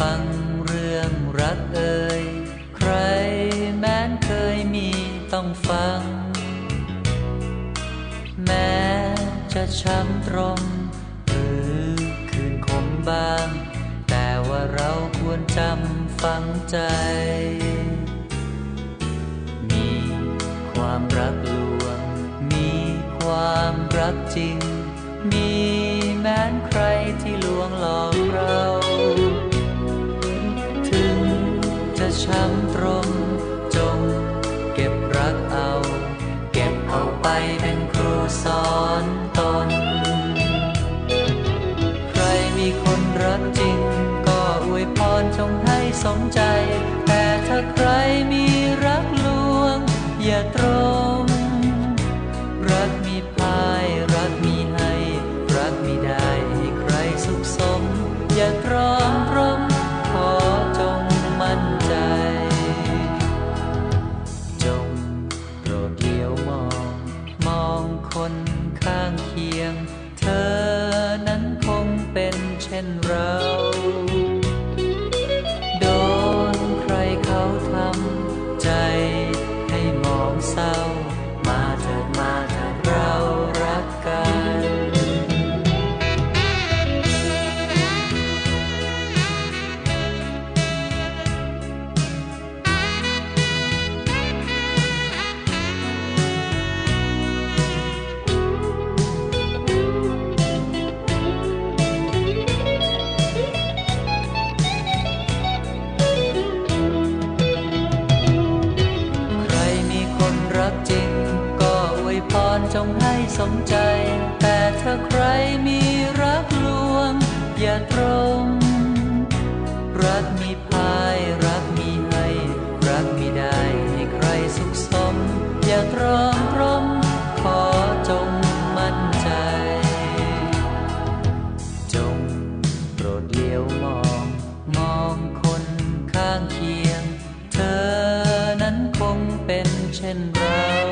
ฟังเรื่องรักเอ่ยใครแม้นเคยมีต้องฟัง แม้จะช้ำตรง หรือคืนคมบาง แต่ว่าเราควรจำฝังใจ มีความรักลวง มีความรักจริง มีแม้นใครที่ รักเอา เก็บเอาไปเป็นครูสอนตน ใครมีคนรักจริง ก็อวยพรจงให้สมใจ แต่ถ้าใครมีรักลวง อย่าตรง เป็ สมใจ แต่ถ้าใครมีรักลวง อย่าตรง รักมีพาย รักมีให้ รักมีได้ให้ใครสุขสม อย่าตรอมตรมขอจงมั่นใจ จงโปรดเลี้ยวมอง มองคนข้างเคียง เธอนั้นคงเป็นเช่นเรา